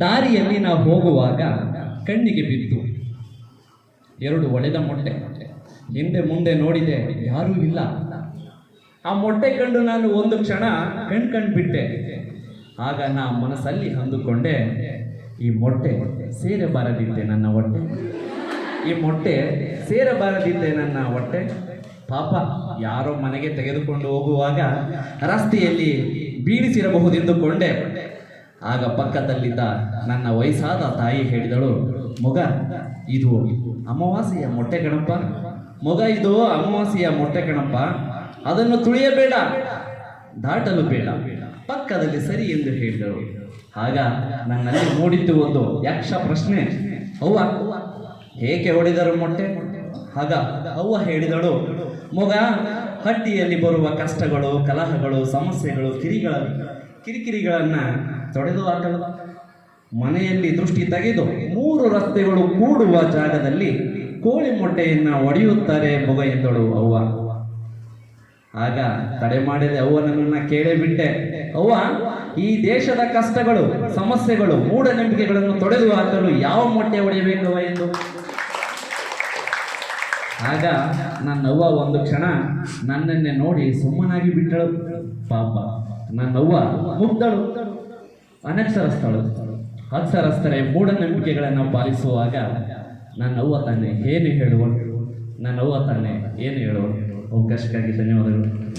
ದಾರಿಯಲ್ಲಿ ನಾವು ಹೋಗುವಾಗ ಕಣ್ಣಿಗೆ ಬಿತ್ತು ಎರಡು ಒಡೆದ ಮೊಟ್ಟೆ, ಹಿಂದೆ ಮುಂದೆ ನೋಡಿದೆ, ಯಾರೂ ಇಲ್ಲ. ಆ ಮೊಟ್ಟೆ ಕಂಡು ನಾನು ಒಂದು ಕ್ಷಣ ಕಣ್ ಕಂಡ್ಬಿಟ್ಟೆ ಆಗ ನಾ ಮನಸ್ಸಲ್ಲಿ ಅಂದುಕೊಂಡೆ, ಈ ಮೊಟ್ಟೆ ಸೇರಬಾರದಿದ್ದೆ ನನ್ನ ಹೊಟ್ಟೆ. ಈ ಮೊಟ್ಟೆ ಸೇರಬಾರದಿದ್ದೆ ನನ್ನ ಹೊಟ್ಟೆ. ಪಾಪ, ಯಾರೋ ಮನೆಗೆ ತೆಗೆದುಕೊಂಡು ಹೋಗುವಾಗ ರಸ್ತೆಯಲ್ಲಿ ಬೀಳಿಸಿರಬಹುದೆಂದುಕೊಂಡೆ. ಆಗ ಪಕ್ಕದಲ್ಲಿದ್ದ ನನ್ನ ವಯಸ್ಸಾದ ತಾಯಿ ಹೇಳಿದಳು, ಮಗ, ಇದು ಅಮಾವಾಸ್ಯೆಯ ಮೊಟ್ಟೆ ಕಣಪ್ಪ. ಮಗ, ಇದು ಅಮಾವಾಸ್ಯೆಯ ಮೊಟ್ಟೆ ಕಣಪ್ಪ. ಅದನ್ನು ತುಳಿಯಬೇಡ, ದಾಟಲು ಬೇಡ. ಪಕ್ಕದಲ್ಲಿ ಸರಿ ಎಂದು ಹೇಳಿದಳು. ಆಗ ನನ್ನಲ್ಲಿ ಮೂಡಿತ್ತು ಒಂದು ಯಕ್ಷ ಪ್ರಶ್ನೆ. ಅವ್ವ, ಏಕೆ ಹೊಡೆದರು ಮೊಟ್ಟೆ? ಆಗ ಅವ್ವ ಹೇಳಿದಳು, ಮಗ, ಹಟ್ಟಿಯಲ್ಲಿ ಬರುವ ಕಷ್ಟಗಳು, ಕಲಹಗಳು, ಸಮಸ್ಯೆಗಳು, ಕಿರಿಗಳ ಕಿರಿಕಿರಿಗಳನ್ನ ತೊಡೆದು ಹಾಕಲು ಮನೆಯಲ್ಲಿ ದೃಷ್ಟಿ ತೆಗೆದು ಮೂರು ರಸ್ತೆಗಳು ಕೂಡುವ ಜಾಗದಲ್ಲಿ ಕೋಳಿ ಮೊಟ್ಟೆಯನ್ನು ಒಡೆಯುತ್ತಾರೆ ಮಗ ಎಂದಳು ಅವ್ವ. ಆಗ ತಡೆ ಮಾಡಿದೆ ನನ್ನನ್ನು ಕೇಳೇ ಬಿಟ್ಟೆ. ಅವ್ವ, ಈ ದೇಶದ ಕಷ್ಟಗಳು, ಸಮಸ್ಯೆಗಳು, ಮೂಢನಂಬಿಕೆಗಳನ್ನು ತೊಡೆದು ಹಾಕಲು ಯಾವ ಮೊಟ್ಟೆ ಒಡೆಯಬೇಕವ ಎಂದು? ಆಗ ನನ್ನವ್ವ ಒಂದು ಕ್ಷಣ ನನ್ನನ್ನೇ ನೋಡಿ ಸುಮ್ಮನಾಗಿ ಬಿಟ್ಟಳು. ಪಾಪ. ನನ್ನವ್ವ ಮುಗ್ದಳು. ಅನಕ್ಷರಸ್ಥಳು ಅಕ್ಷರಸ್ಥರೆ ಮೂಢನಂಬಿಕೆಗಳನ್ನು ಪಾಲಿಸುವಾಗ ನನ್ನವ್ವ ತಾನೆ ಏನು ಹೇಳುವಳು? ನನ್ನವ್ವ ತಾನೆ ಏನು ಹೇಳುವಳು? ಅವಕಾಶಕ್ಕಾಗಿ ಧನ್ಯವಾದಗಳು.